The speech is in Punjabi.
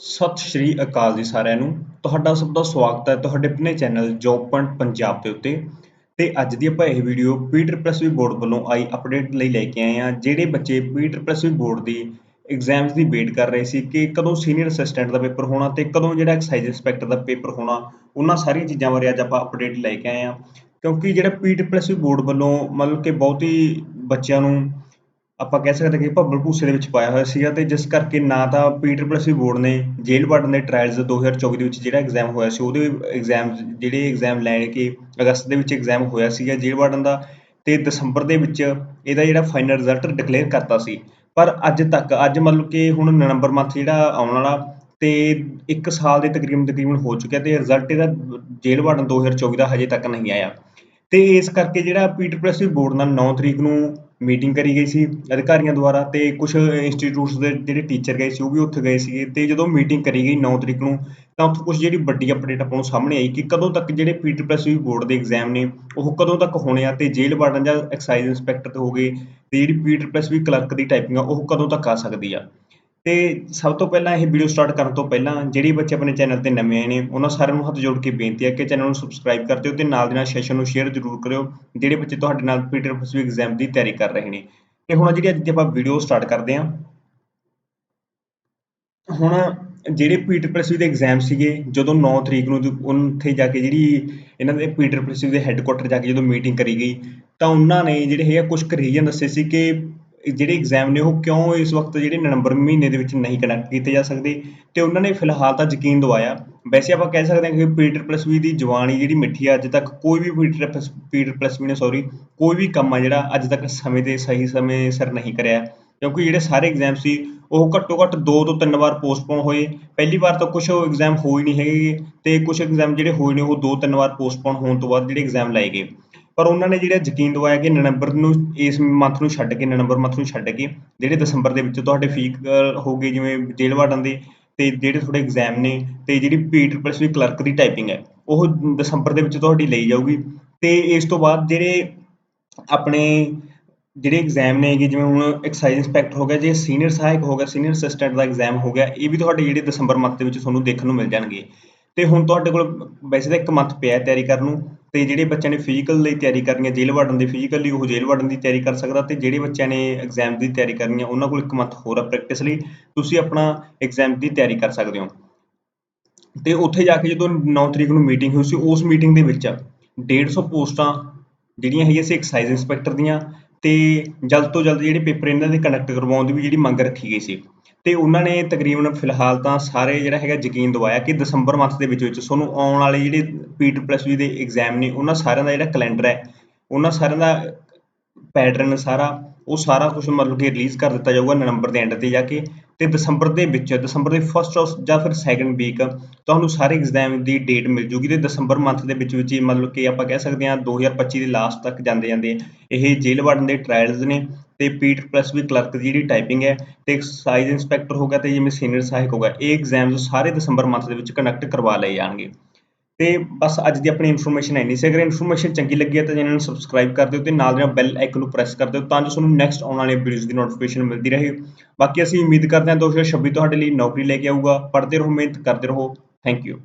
ਸਤਿ ਸ਼੍ਰੀ ਅਕਾਲ ਜੀ ਸਾਰਿਆਂ ਨੂੰ। ਤੁਹਾਡਾ ਸਭ ਦਾ ਸਵਾਗਤ ਹੈ ਤੁਹਾਡੇ ਆਪਣੇ ਚੈਨਲ ਜੌਬ ਪੁਆਇੰਟ ਪੰਜਾਬ ਦੇ ਉੱਤੇ। ਤੇ ਅੱਜ ਦੀ ਆਪਾਂ ਇਹ ਵੀਡੀਓ ਪੀਟਰ ਪ੍ਰੈਸਵੀ ਬੋਰਡ ਵੱਲੋਂ ਆਈ ਅਪਡੇਟ ਲਈ ਲੈ ਕੇ ਆਏ ਹਾਂ, ਜਿਹੜੇ ਬੱਚੇ ਪੀਟਰ ਪ੍ਰੈਸਵੀ ਬੋਰਡ ਦੀ ਐਗਜ਼ਾਮਸ ਦੀ ਵੇਟ ਕਰ ਰਹੇ ਸੀ ਕਿ ਕਦੋਂ ਸੀਨੀਅਰ ਅਸਿਸਟੈਂਟ ਦਾ ਪੇਪਰ ਹੋਣਾ ਤੇ ਕਦੋਂ ਜਿਹੜਾ ਐਕਸਾਈਜ਼ ਇੰਸਪੈਕਟਰ ਦਾ ਪੇਪਰ ਹੋਣਾ, ਉਹਨਾਂ ਸਾਰੀਆਂ ਚੀਜ਼ਾਂ ਬਾਰੇ ਅੱਜ ਆਪਾਂ ਅਪਡੇਟ ਲੈ ਕੇ ਆਏ ਹਾਂ। ਕਿਉਂਕਿ ਜਿਹੜਾ ਪੀਟਰ ਪ੍ਰੈਸਵੀ ਬੋਰਡ ਵੱਲੋਂ ਮਤਲਬ ਕਿ ਬਹੁਤ ਹੀ ਬੱਚਿਆਂ ਨੂੰ ਆਪਾਂ ਕਹਿ ਸਕਦੇ ਕਿ ਭੱਬਲ ਭੂਸੇ ਦੇ ਵਿੱਚ ਪਾਇਆ ਹੋਇਆ ਸੀਗਾ ਤੇ ਜਿਸ ਕਰਕੇ ਨਾ ਤਾਂ ਪੀਟਰ ਪਲੱਸੀ ਬੋਰਡ ਨੇ ਜੇਲ੍ਹ ਵਾਰਡਨ ਦੇ ਟ੍ਰਾਇਲਸ 2024 ਦੇ ਵਿੱਚ ਜਿਹੜਾ ਐਗਜ਼ਾਮ ਹੋਇਆ ਸੀ, ਉਹਦੇ ਐਗਜ਼ਾਮ ਜਿਹੜੇ ਐਗਜ਼ਾਮ ਲੈ ਕੇ ਅਗਸਤ ਦੇ ਵਿੱਚ ਐਗਜ਼ਾਮ ਹੋਇਆ ਸੀਗਾ ਜੇਲ੍ਹ ਵਾਰਡਨ ਦਾ ਤੇ ਦਸੰਬਰ ਦੇ ਵਿੱਚ ਇਹਦਾ ਜਿਹੜਾ ਫਾਈਨਲ ਰਿਜ਼ਲਟ ਡਿਕਲੇਅਰ ਕਰਤਾ ਸੀ। ਪਰ ਅੱਜ ਤੱਕ, ਅੱਜ ਮਤਲਬ ਕਿ ਹੁਣ ਨਵੰਬਰ ਮੰਥ ਜਿਹੜਾ ਆਉਣ ਵਾਲਾ ਤੇ 1 ਸਾਲ ਦੇ ਤਕਰੀਬਨ ਤਕਰੀਬਨ ਹੋ ਚੁੱਕਿਆ ਤੇ ਰਿਜ਼ਲਟ ਇਹਦਾ ਜੇਲ੍ਹ ਵਾਰਡਨ 2024 ਦਾ ਹਜੇ ਤੱਕ ਨਹੀਂ ਆਇਆ। ਤੇ ਇਸ ਕਰਕੇ ਜਿਹੜਾ ਪੀਟਰ ਪਲੱਸੀ ਬੋਰਡ ਨਾਲ 9 ਤਰੀਕ ਨੂੰ ਮੀਟਿੰਗ ਕਰੀ ਗਈ ਸੀ ਅਧਿਕਾਰੀਆਂ ਦੁਆਰਾ ਅਤੇ ਕੁਛ ਇੰਸਟੀਟਿਊਟਸ ਦੇ ਜਿਹੜੇ ਟੀਚਰ ਗਏ ਸੀ ਉਹ ਵੀ ਉੱਥੇ ਗਏ ਸੀਗੇ ਅਤੇ ਜਦੋਂ ਮੀਟਿੰਗ ਕਰੀ ਗਈ ਨੌ ਤਰੀਕ ਨੂੰ ਤਾਂ ਉੱਥੇ ਕੁਛ ਜਿਹੜੀ ਵੱਡੀ ਅਪਡੇਟ ਆਪਾਂ ਨੂੰ ਸਾਹਮਣੇ ਆਈ ਕਿ ਕਦੋਂ ਤੱਕ ਜਿਹੜੇ ਪੀ ਪੀਟੀ ਪਲੱਸ ਵੀ ਬੋਰਡ ਦੇ ਐਗਜ਼ਾਮ ਨੇ, ਉਹ ਕਦੋਂ ਤੱਕ ਹੋਣੇ ਆ ਅਤੇ ਜੇਲ੍ਹ ਵਾਰਡਨ ਜਾਂ ਐਕਸਾਈਜ਼ ਇੰਸਪੈਕਟਰ ਹੋ ਗਏ ਅਤੇ ਜਿਹੜੀ P PT plus V clerk ਦੀ ਟਾਈਪਿੰਗ ਆ, ਉਹ ਕਦੋਂ ਤੱਕ ਆ ਸਕਦੀ ਆ? ਤੇ ਸਭ ਤੋਂ ਪਹਿਲਾਂ ਇਹ ਵੀਡੀਓ ਸਟਾਰਟ ਕਰਨ ਤੋਂ ਪਹਿਲਾਂ ਜਿਹੜੇ ਬੱਚੇ ਆਪਣੇ ਚੈਨਲ ਤੇ ਨਵੇਂ ਆਏ ਨੇ, ਉਹਨਾਂ ਸਾਰਿਆਂ ਨੂੰ ਹੱਥ ਜੋੜ ਕੇ ਬੇਨਤੀ ਹੈ ਕਿ ਚੈਨਲ ਨੂੰ ਸਬਸਕ੍ਰਾਈਬ ਕਰ ਦਿਓ ਤੇ ਨਾਲ ਦੀ ਨਾਲ ਸੈਸ਼ਨ ਨੂੰ ਸ਼ੇਅਰ ਜ਼ਰੂਰ ਕਰਿਓ, ਜਿਹੜੇ ਬੱਚੇ ਤੁਹਾਡੇ ਨਾਲ ਪੀਟਰ ਪਲੱਸ ਐਗਜ਼ਾਮ ਦੀ ਤਿਆਰੀ ਕਰ ਰਹੇ ਨੇ। ਤੇ ਹੁਣ ਜਿਹੜੀ ਅੱਜ ਆਪਾਂ ਵੀਡੀਓ ਸਟਾਰਟ ਕਰਦੇ ਹਾਂ, ਹੁਣ ਜਿਹੜੇ ਪੀਟਰ ਪ੍ਰੈਸਵੀ ਦੇ ਐਗਜ਼ਾਮ ਸੀਗੇ, ਜਦੋਂ 9 ਤਰੀਕ ਨੂੰ ਉੱਥੇ ਜਾ ਕੇ ਜਿਹੜੀ ਇਹਨਾਂ ਦੇ ਪੀਟਰ ਪ੍ਰੈਸਵੀ ਦੇ ਹੈੱਡਕੁਆਟਰ ਜਾ ਕੇ ਜਦੋਂ ਮੀਟਿੰਗ ਕਰੀ ਗਈ, ਤਾਂ ਉਹਨਾਂ ਨੇ ਜਿਹੜੇ ਹੈਗਾ ਕੁਝ ਕੁ ਰੀਜ਼ਨ ਦੱਸੇ ਸੀ ਕਿ ਜਿਹੜੇ ਐਗਜ਼ਾਮ ਨੇ ਉਹ ਕਿਉਂ ਇਸ ਵਕਤ ਜਿਹੜੇ ਨਵੰਬਰ ਮਹੀਨੇ ਦੇ ਵਿੱਚ ਨਹੀਂ ਕੰਡਕਟ ਕੀਤੇ ਜਾ ਸਕਦੇ? ਤੇ ਉਹਨਾਂ ਨੇ ਫਿਲਹਾਲ ਤਾਂ ਯਕੀਨ ਦਵਾਇਆ। ਵੈਸੇ ਆਪਾਂ ਕਹਿ ਸਕਦੇ ਹਾਂ ਕਿ ਪੀਟਰ ਪਲਸਵੀ ਦੀ ਜਵਾਨੀ ਜਿਹੜੀ ਮਿੱਠੀ ਆ, ਅੱਜ ਤੱਕ ਕੋਈ ਵੀ ਪੀਟਰ ਪੀਟਰ ਪਲਸਵੀ ਨੇ ਸੌਰੀ ਕੋਈ ਵੀ ਕੰਮ ਆ ਜਿਹੜਾ ਅੱਜ ਤੱਕ ਸਮੇਂ ਦੇ ਸਹੀ ਸਮੇਂ ਸਿਰ ਨਹੀਂ ਕਰਿਆ। ਕਿਉਂਕਿ ਜਿਹੜੇ ਸਾਰੇ ਐਗਜ਼ਾਮ ਸੀ, ਉਹ ਘੱਟੋ ਘੱਟ 2 ਤੋਂ 3 ਵਾਰ ਪੋਸਟਪੋਨ ਹੋਏ। ਪਹਿਲੀ ਵਾਰ ਤਾਂ ਕੁਝ ਐਗਜ਼ਾਮ ਹੋਏ ਨਹੀਂ ਹੈਗੇ ਤੇ ਕੁਝ ਐਗਜ਼ਾਮ ਜਿਹੜੇ ਹੋਏ ਨੇ, ਉਹ 2-3 ਵਾਰ ਪੋਸਟਪੋਨ ਹੋਣ ਤੋਂ ਬਾਅਦ ਜਿਹੜੇ ਐਗਜ਼ਾਮ ਲਾਏ ਗਏ। ਪਰ ਉਹਨਾਂ ਨੇ ਜਿਹੜਾ ਯਕੀਨ ਦਵਾਇਆ ਕਿ ਨਵੰਬਰ ਨੂੰ, ਇਸ ਮੰਥ ਨੂੰ ਛੱਡ ਕੇ, ਨਵੰਬਰ ਮੰਥ ਨੂੰ ਛੱਡ ਕੇ, ਜਿਹੜੇ ਦਸੰਬਰ ਦੇ ਵਿੱਚ ਤੁਹਾਡੇ ਫੀਕ ਹੋਗੇ ਜਿਵੇਂ ਜੇਲ੍ਹ ਵਾਰਡਨ ਦੇ, ਤੇ ਜਿਹੜੇ ਤੁਹਾਡੇ ਐਗਜ਼ਾਮ ਨੇ, ਤੇ ਜਿਹੜੀ ਪੀ ਟ੍ਰਿਪਲ ਵੀ ਕਲਰਕ ਦੀ ਟਾਈਪਿੰਗ ਹੈ, ਉਹ ਦਸੰਬਰ ਦੇ ਵਿੱਚ ਤੁਹਾਡੀ ਲਈ ਜਾਊਗੀ। ਤੇ ਇਸ ਤੋਂ ਬਾਅਦ ਜਿਹੜੇ ਆਪਣੇ, ਜਿਹੜੇ ਐਗਜ਼ਾਮ ਨੇ ਜਿਵੇਂ ਹੁਣ ਐਕਸਾਈਜ਼ ਇੰਸਪੈਕਟਰ ਹੋ ਗਿਆ, ਜੇ ਸੀਨੀਅਰ ਸਹਾਇਕ ਹੋ ਗਿਆ ਸੀਨੀਅਰ ਅਸਿਸਟੈਂਟ ਦਾ ਐਗਜ਼ਾਮ ਹੋ ਗਿਆ, ਇਹ ਵੀ ਤੁਹਾਡੇ ਜਿਹੜੇ ਦਸੰਬਰ ਮੰਥ ਦੇ ਵਿੱਚ ਤੁਹਾਨੂੰ ਦੇਖਣ ਨੂੰ ਮਿਲ ਜਾਣਗੇ। ਤੇ ਹੁਣ ਤੁਹਾਡੇ ਕੋਲ, ਵੈਸੇ ਤਾਂ ਇੱਕ ਮੰਥ ਪਿਆ ਤਿਆਰੀ ਕਰਨ ਨੂੰ ਤੇ ਜਿਹੜੇ ਬੱਚਿਆਂ ਨੇ ਫਿਜ਼ੀਕਲ ਲਈ ਤਿਆਰੀ ਕਰਨੀ ਹੈ, ਜੇਲ੍ਹ ਵਾਰਡਨ ਦੀ ਫਿਜ਼ੀਕਲ ਲਈ ਉਹ ਜੇਲ੍ਹ ਵਾਰਡਨ ਦੀ ਤਿਆਰੀ ਕਰ ਸਕਦਾ ਤੇ ਜਿਹੜੇ ਬੱਚਿਆਂ ਨੇ ਐਗਜ਼ਾਮ ਦੀ ਤਿਆਰੀ ਕਰਨੀ ਹੈ, ਉਹਨਾਂ ਕੋਲ ਇੱਕ ਮੰਥ ਹੋਰ ਆ ਪ੍ਰੈਕਟਿਸ ਲਈ, ਤੁਸੀਂ ਆਪਣਾ ਐਗਜ਼ਾਮ ਦੀ ਤਿਆਰੀ ਕਰ ਸਕਦੇ ਹੋ। ਤੇ ਉੱਥੇ ਜਾ ਕੇ ਜਦੋਂ 9 ਤਰੀਕ ਨੂੰ ਮੀਟਿੰਗ ਹੋਈ ਸੀ, ਉਸ ਮੀਟਿੰਗ ਦੇ ਵਿੱਚ 150 ਪੋਸਟਾਂ ਜਿਹੜੀਆਂ ਹੈਗੀਆਂ ਸੀ ਐਕਸਾਈਜ਼ ਇੰਸਪੈਕਟਰ ਦੀਆਂ ਤੇ ਜਲਦ ਤੋਂ ਜਲਦ ਜਿਹੜੇ ਪੇਪਰ ਇਹਨਾਂ ਦੇ ਕੰਡਕਟ ਕਰਵਾਉਣ ਦੀ ਵੀ ਜਿਹੜੀ ਮੰਗ ਰੱਖੀ ਗਈ ਸੀ। ਤੇ ਉਹਨਾਂ ਨੇ ਤਕਰੀਬਨ ਫਿਲਹਾਲ ਤਾਂ ਸਾਰੇ ਜਿਹੜਾ ਹੈਗਾ ਯਕੀਨ ਦਵਾਇਆ ਕਿ ਦਸੰਬਰ ਮੰਥ ਦੇ ਵਿੱਚ ਵਿੱਚ ਤੁਹਾਨੂੰ ਆਉਣ ਵਾਲੇ ਜਿਹੜੇ ਪੀਟ ਪਲੱਸ ਵੀ ਦੇ ਐਗਜ਼ਾਮ ਨੇ, ਉਹਨਾਂ ਸਾਰਿਆਂ ਦਾ ਜਿਹੜਾ ਕੈਲੰਡਰ ਹੈ, ਉਹਨਾਂ ਸਾਰਿਆਂ ਦਾ ਪੈਟਰਨ ਸਾਰਾ ਉਹ ਸਾਰਾ ਕੁਝ ਮਤਲਬ ਕਿ ਰਿਲੀਜ਼ ਕਰ ਦਿੱਤਾ ਜਾਊਗਾ ਨਵੰਬਰ ਦੇ ਐਂਡ ਤੇ ਜਾ ਕੇ ਤੇ ਦਸੰਬਰ ਦੇ ਵਿੱਚ, ਦਸੰਬਰ ਦੇ ਫਸਟ ਜਾਂ ਫਿਰ ਸੈਕੰਡ ਵੀਕ ਤੁਹਾਨੂੰ ਸਾਰੇ ਐਗਜ਼ਾਮ ਦੀ ਡੇਟ ਮਿਲ ਜੂਗੀ ਤੇ ਦਸੰਬਰ ਮੰਥ ਦੇ ਵਿੱਚ ਵਿੱਚ ਮਤਲਬ ਕਿ ਆਪਾਂ ਕਹਿ ਸਕਦੇ ਹਾਂ 2025 ਦੇ ਲਾਸਟ ਤੱਕ ਜਾਂਦੇ ਜਾਂਦੇ ਇਹ ਜੇਲ੍ਹ ਵਾਰਡਨ ਦੇ ਟ੍ਰਾਇਲਸ ਨੇ ਤੇ ਪੀਟ ਪਲੱਸ ਵੀ ਕਲਰਕ ਦੀ ਜਿਹੜੀ ਟਾਈਪਿੰਗ ਹੈ ਤੇ ਸਾਈਜ਼ ਇੰਸਪੈਕਟਰ ਹੋ ਗਿਆ ਤੇ ਜਿਵੇਂ ਸੀਨੀਅਰ ਸਹਾਇਕ ਹੋ ਇਹ ਐਗਜ਼ਾਮਸ ਸਾਰੇ ਦਸੰਬਰ ਮੰਥ ਦੇ ਵਿੱਚ ਕੰਡਕਟ ਕਰਵਾ ਲਏ ਜਾਣਗੇ। ਤੇ ਬਸ ਅੱਜ ਦੀ ਆਪਣੀ ਇਨਫੋਰਮੇਸ਼ਨ ਹੈ ਨਹੀਂ ਸੀ। ਅਗਰ ਇਨਫੋਰਮੇਸ਼ਨ ਚੰਗੀ ਲੱਗੀ ਹੈ ਤਾਂ ਚੈਨਲ ਨੂੰ ਸਬਸਕ੍ਰਾਈਬ ਕਰ ਦਿਓ ਤੇ ਨਾਲ ਦੀ ਨਾਲ ਬੈਲ ਆਈਕਨ ਨੂੰ ਪ੍ਰੈਸ ਕਰ ਦਿਓ ਤਾਂ ਜੋ ਤੁਹਾਨੂੰ ਨੈਕਸਟ ਆਉਣ ਵਾਲੇ ਵੀਡੀਓਜ਼ ਦੀ ਨੋਟੀਫਿਕੇਸ਼ਨ ਮਿਲਦੀ ਰਹੇ। ਬਾਕੀ ਅਸੀਂ ਉਮੀਦ ਕਰਦੇ ਹਾਂ 2026 ਤੁਹਾਡੇ ਲਈ ਨੌਕਰੀ ਲੈ ਕੇ ਆਊਗਾ। ਪੜ੍ਹਦੇ ਰਹੋ, ਮਿਹਨਤ ਕਰਦੇ ਰਹੋ। Thank you